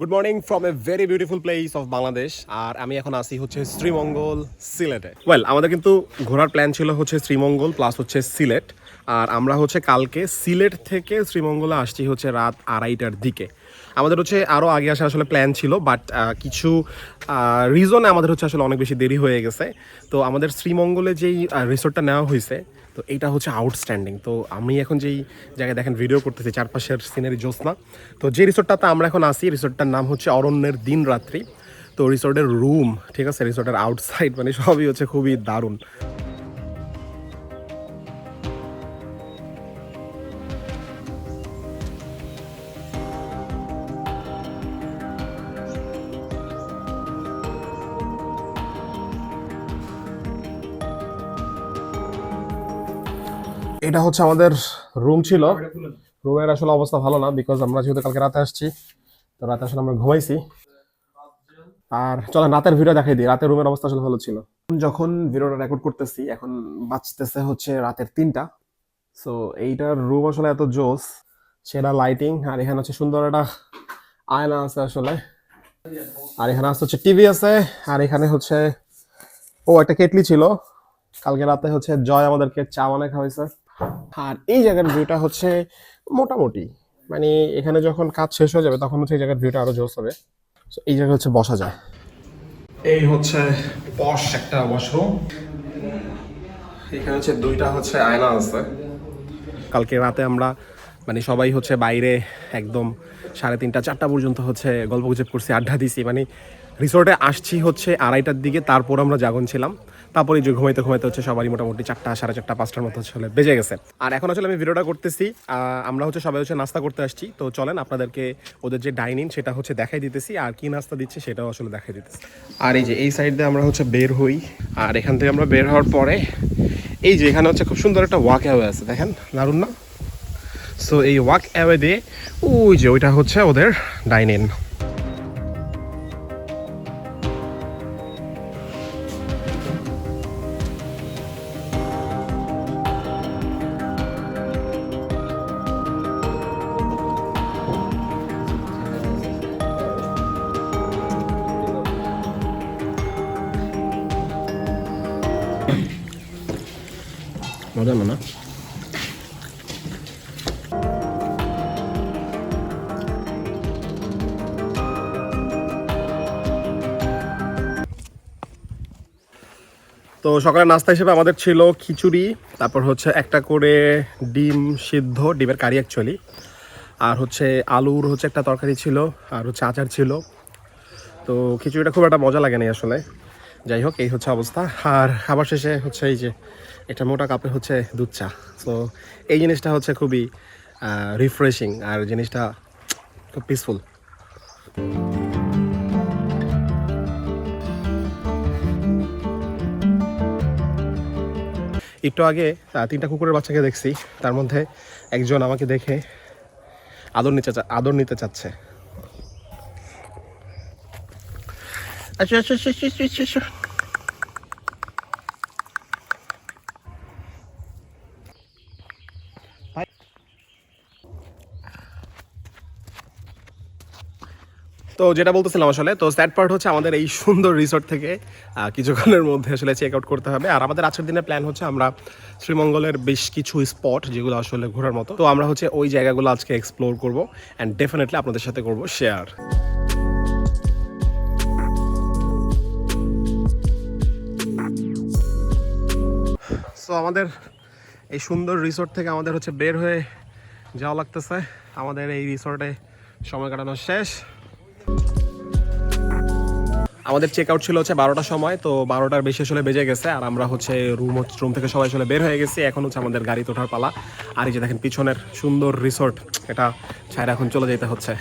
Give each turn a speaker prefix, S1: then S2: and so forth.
S1: Good morning from a very beautiful place of Bangladesh আর আমি এখন আসি হচ্ছে শ্রীমঙ্গল সিলেটে। ওয়েল আমাদের কিন্তু ঘোরার প্ল্যান ছিল হচ্ছে শ্রীমঙ্গল প্লাস হচ্ছে সিলেট। আর আমরা হচ্ছে কালকে সিলেট থেকে শ্রীমঙ্গলে আসছি হচ্ছে রাত আড়াইটার দিকে। আমাদের হচ্ছে আরও আগে আসা আসলে প্ল্যান ছিল বাট কিছু রিজনে আমাদের হচ্ছে আসলে অনেক বেশি দেরি হয়ে গেছে। তো আমাদের শ্রীমঙ্গলে যেই রিসোর্টটা নেওয়া হয়েছে, তো এটা হচ্ছে আউটস্ট্যান্ডিং তো আমি এখন যেই জায়গায় দেখেন ভিডিও করতেছি, চারপাশের সিনারি জ্যোৎস্না। তো যে রিসোর্টটাতে আমরা এখন আসি রিসোর্টটার নাম হচ্ছে অরণ্যের দিন রাত্রি। তো রিসোর্টের রুম ঠিক আছে? রিসোর্টের আউটসাইড মানে সবই হচ্ছে খুবই দারুণ। এটা হচ্ছে আমাদের রুম ছিল। রুমের আসলে অবস্থা ভালো না বিকজ আমরা যেহেতু কালকে রাতে আসছি, তো রাতে আসলে আমরা ঘুমাইছি। আর চলেন রাতের ভিডিও দেখাই দিই। রাতের রুমের অবস্থা আসলে ভালো ছিল। যখন ভিডিওটা রেকর্ড করতেছি, এখন বাঁচতেছে হচ্ছে রাতের তিনটা। সো এইটার রুম আসলে এত জোস সেটা লাইটিং আর এখানে হচ্ছে সুন্দর একটা আয়না আছে আসলে। আর এখানে আছে হচ্ছে টিভি আছে, আর এখানে হচ্ছে, ও, একটা কেটলি ছিল। কালকে রাতে হচ্ছে জয় আমাদেরকে চা বানায় খাওয়াইছে। আর এই জায়গার ভিউটা হচ্ছে মোটামুটি মানে এখানে যখন কাজ শেষ হয়ে যাবে তখন হচ্ছে এই জায়গার ভিউটা আরও জোস হবে। এই জায়গায় হচ্ছে বসা যায়। এই হচ্ছে পশ একটা ওয়াশরুম এখানে হচ্ছে দুইটা হচ্ছে আয়না আছে। কালকে রাতে আমরা মানে সবাই হচ্ছে বাইরে একদম সাড়ে তিনটা চারটা পর্যন্ত হচ্ছে গল্প গুজব করছি আড্ডা দিছি মানে রিসোর্টে আসছি হচ্ছে আড়াইটার দিকে তারপর আমরা জাগন ছিলাম। তারপরে যে ঘুমাইতে ঘুমাইতে হচ্ছে সবারই মোটামুটি চারটা, সাড়ে চারটা, পাঁচটার মতো আসলে বেজে গেছে। আর এখন আসলে আমি ভিডিওটা করতেছি আমরা হচ্ছে সবাই হচ্ছে নাস্তা করতে আসছি। তো চলেন আপনাদেরকে ওদের যে ডাইনিং সেটা হচ্ছে দেখাই দিতেছি, আর কি নাস্তা দিচ্ছে সেটাও আসলে দেখাই দিতেছি। আর এই যে এই সাইড দিয়ে আমরা হচ্ছে বের হই, আর এখান থেকে আমরা বের হওয়ার পরে এই যে এখানে হচ্ছে খুব সুন্দর একটা ওয়াক অ্যাওয়ে আছে, দেখেন দারুণ না? সো এই ওয়াক অ্যাওয়ে দিয়ে, ওই যে ওইটা হচ্ছে ওদের ডাইনিং। মজা না না? তো সকালের নাস্তা হিসেবে আমাদের ছিল খিচুড়ি, তারপর হচ্ছে একটা করে ডিম সিদ্ধ, ডিমের কারি অ্যাকচুয়ালি আর হচ্ছে আলুর হচ্ছে একটা তরকারি ছিল, আর হচ্ছে আচার ছিল। তো খিচুড়িটা খুব একটা মজা লাগেনি আসলে। যাই হোক, এই হচ্ছে অবস্থা। আর খাবার শেষে হচ্ছে এই যে একটা মোটা কাপে হচ্ছে দুধ চা। তো এই জিনিসটা হচ্ছে খুবই রিফ্রেশিং আর জিনিসটা খুব পিসফুল একটু আগে তিনটা কুকুরের বাচ্চাকে দেখছি। তার মধ্যে একজন আমাকে দেখে আদর নিতে আদর নিতে চাচ্ছে। আচ্ছা আচ্ছা আচ্ছা আচ্ছা, আচ্ছা। তো যেটা বলতেছিলাম আসলে তো স্যাড পার্ট হচ্ছে আমাদের এই সুন্দর রিসোর্ট থেকে কিছুক্ষণের মধ্যে আসলে চেক আউট করতে হবে। আর আমাদের আজকের দিনের প্ল্যান হচ্ছে আমরা শ্রীমঙ্গলের বেশ কিছু স্পট যেগুলো আসলে ঘোরার মতো। তো আমরা হচ্ছে ওই জায়গাগুলো আজকে এক্সপ্লোর করব অ্যান্ড ডেফিনেটলি আপনাদের সাথে করব শেয়ার সো আমাদের এই সুন্দর রিসোর্ট থেকে আমাদের হচ্ছে বের হয়ে যাওয়া লাগতেছে। আমাদের এই রিসোর্টে সময় কাটানো শেষ। আমাদের চেক আউট ছিল হচ্ছে বারোটার সময়, তো বারোটার বেশি আসলে বেজে গেছে। আর আমরা হচ্ছে রুম রুম থেকে সবাই আসলে বের হয়ে গেছি। এখন হচ্ছে আমাদের গাড়ি তোঠার পালা। আর এই যে দেখেন, পিছনের সুন্দর রিসোর্ট এটা ছাড়া এখন চলে যেতে হচ্ছে।